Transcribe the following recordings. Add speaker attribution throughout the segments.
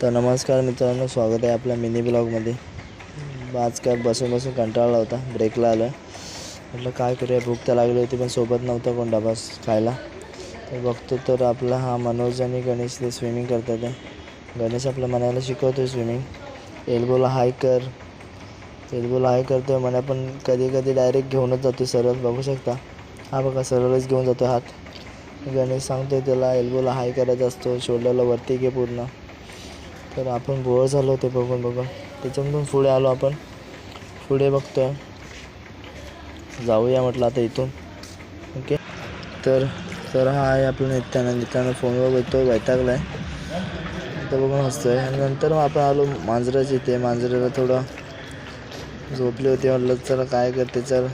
Speaker 1: तर नमस्कार मित्रांनो स्वागत आहे आपल्या मिनी ब्लॉगमध्ये. आज काय बसून बसून कंटाळला होता ब्रेकला आलं म्हटलं काय करूया भूक तर लागली होती पण सोबत नव्हता कोण डबास खायला. तर बघतो तर आपला हा मनोज आणि गणेश ते स्विमिंग करतात आहे. गणेश आपल्या मनाला शिकवतो आहे स्विमिंग एल्बोला हाय कर. एल्बोला हाय करतो आहे म्हणा पण कधी कधी डायरेक्ट घेऊनच जातो सरळ बघू शकता. हा बघा सरळच घेऊन जातो हात. गणेश सांगतोय त्याला एल्बोला हाय करायचा असतो शोल्डरला वरती घे पूर्ण. तर आपण गोळ झालो ते बघून बघून. त्याच्यामधून पुढे आलो आपण. पुढे बघतोय. जाऊया म्हटलं आता इथून. ओके तर तर हा आहे आपण नित्यानं नित्यानं फोनवर बघतो वैतागला आहे तर बघून हसतोय. आणि नंतर मग आपण आलो मांजराच्या इथे. मांजराला थोडं झोपली होती. म्हटलं चला काय करते चल.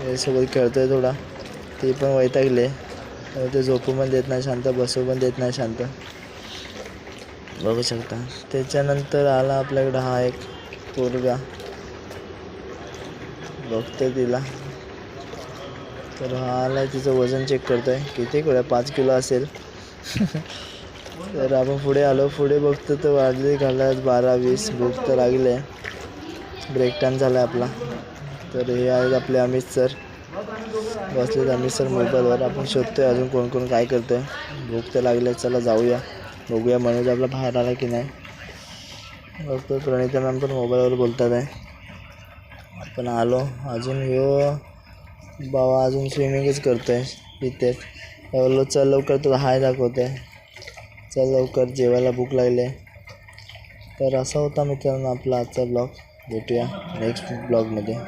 Speaker 1: यासोबत खेळतोय थोडा. ते पण वैतागले. ते झोपू पण देत नाही शांत. बसू पण देत नाही शांत. बघू शकता. त्याच्यानंतर आला आपल्याकडं हा एक पोरगा. बघतोय तिला. तर हा आला तिचं वजन चेक करतोय. किती कळ्या पाच किलो असेल. तर आपण पुढे आलो. पुढे बघतो तर वाजले घालत बारा वीस भूक तर लागली. आहे ब्रेक टाईम झाला आहे आपला. तर हे आहेत आपले अमित सर बसलेत अमित सर मोबाईलवर आपण शोधतोय अजून कोण कोण काय करतोय. भूक तर लागली आहे चला जाऊया. बघूया मनोज आपला बाहेर आला की नाही. बघतो प्रणिता मॅम पण मोबाईलवर बोलतात आहे. आपण आलो. अजून यो बाबा अजून स्विमिंगच करतो आहे इथे. बोललो चल लवकर तुला हाय दाखवते. चल लवकर जेवायला भूक लागली आहे. तर असा होता मित्रांनो आपला आजचा ब्लॉग भेटूया नेक्स्ट ब्लॉगमध्ये